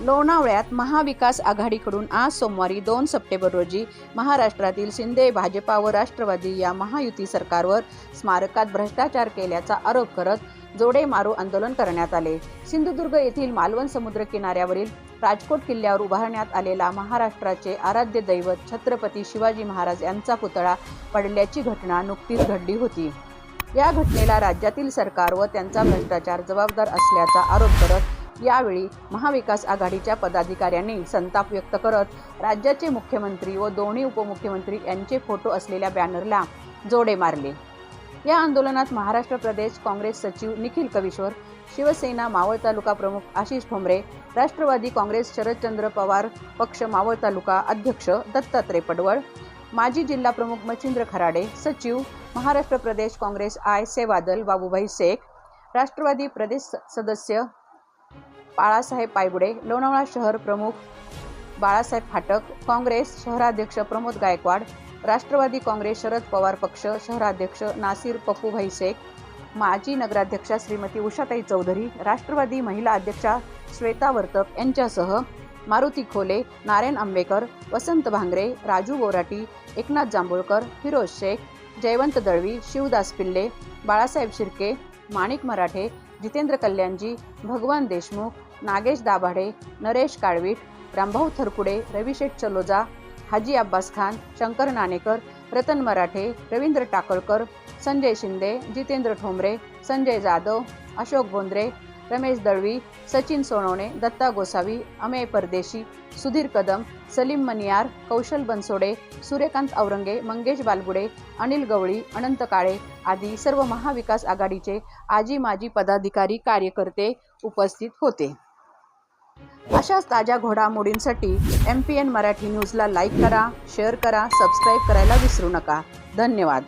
लोणावळ्यात महाविकास आघाडीकडून आज सोमवारी दोन सप्टेंबर रोजी महाराष्ट्रातील शिंदे भाजपा व राष्ट्रवादी या महायुती सरकारवर स्मारकात भ्रष्टाचार केल्याचा आरोप करत जोडे मारू आंदोलन करण्यात आले. सिंधुदुर्ग येथील मालवण समुद्र किनाऱ्यावरील राजकोट किल्ल्यावर उभारण्यात आलेला महाराष्ट्राचे आराध्य दैवत छत्रपती शिवाजी महाराज यांचा पुतळा पडल्याची घटना नुकतीच घडली होती. या घटनेला राज्यातील सरकार व त्यांचा भ्रष्टाचार जबाबदार असल्याचा आरोप करत यावेळी महाविकास आघाडीच्या पदाधिकाऱ्यांनी संताप व्यक्त करत राज्याचे मुख्यमंत्री व दोन्ही उपमुख्यमंत्री यांचे फोटो असलेल्या बॅनरला जोडे मारले. या आंदोलनात महाराष्ट्र प्रदेश काँग्रेस सचिव निखिल कविश्वर शिवसेना मावळ तालुका प्रमुख आशिष ठोंबरे राष्ट्रवादी काँग्रेस शरदचंद्र पवार पक्ष मावळ तालुका अध्यक्ष दत्तात्रय पडवळ माजी जिल्हा प्रमुख मच्छिंद्र खराडे सचिव महाराष्ट्र प्रदेश काँग्रेस आय सेवादल बाबूभाई शेख राष्ट्रवादी प्रदेश स- सदस्य बाळासाहेब पायगुडे लोणावळा शहर प्रमुख बाळासाहेब फाटक काँग्रेस शहराध्यक्ष प्रमोद गायकवाड राष्ट्रवादी काँग्रेस शरद पवार पक्ष शहराध्यक्ष नासिर पप्पूभाई शेख माजी नगराध्यक्षा श्रीमती उषाताई चौधरी राष्ट्रवादी महिला अध्यक्षा श्वेता वर्तक यांच्यासह मारुती खोले नारायण आंबेकर वसंत भांगरे राजू बोराटी एकनाथ जांभोळकर फिरोज शेख जयवंत दळवी शिवदास पिल्ले बाळासाहेब शिर्के माणिक मराठे जितेंद्र कल्याणजी भगवान देशमुख नागेश दाभाडे नरेश काळवीट रामभाऊ थरकुडे रविशेठ चलोजा हाजी अब्बास खान शंकर नाणेकर रतन मराठे रवींद्र टाकळकर संजय शिंदे जितेंद्र ठोंबरे संजय जाधव अशोक बोंद्रे रमेश दळवी सचिन सोनवणे दत्ता गोसावी अमेय परदेशी सुधीर कदम सलीम मनियार कौशल बनसोडे सूर्यकांत औरंगे मंगेश बालगुडे अनिल गवळी अनंत काळे आदी सर्व महाविकास आघाडीचे आजी माजी पदाधिकारी कार्यकर्ते उपस्थित होते अशाच ताज्या घोडामोडींसाठी एम पी एन मराठी न्यूजला लाईक करा शेअर करा सबस्क्राईब करायला विसरू नका धन्यवाद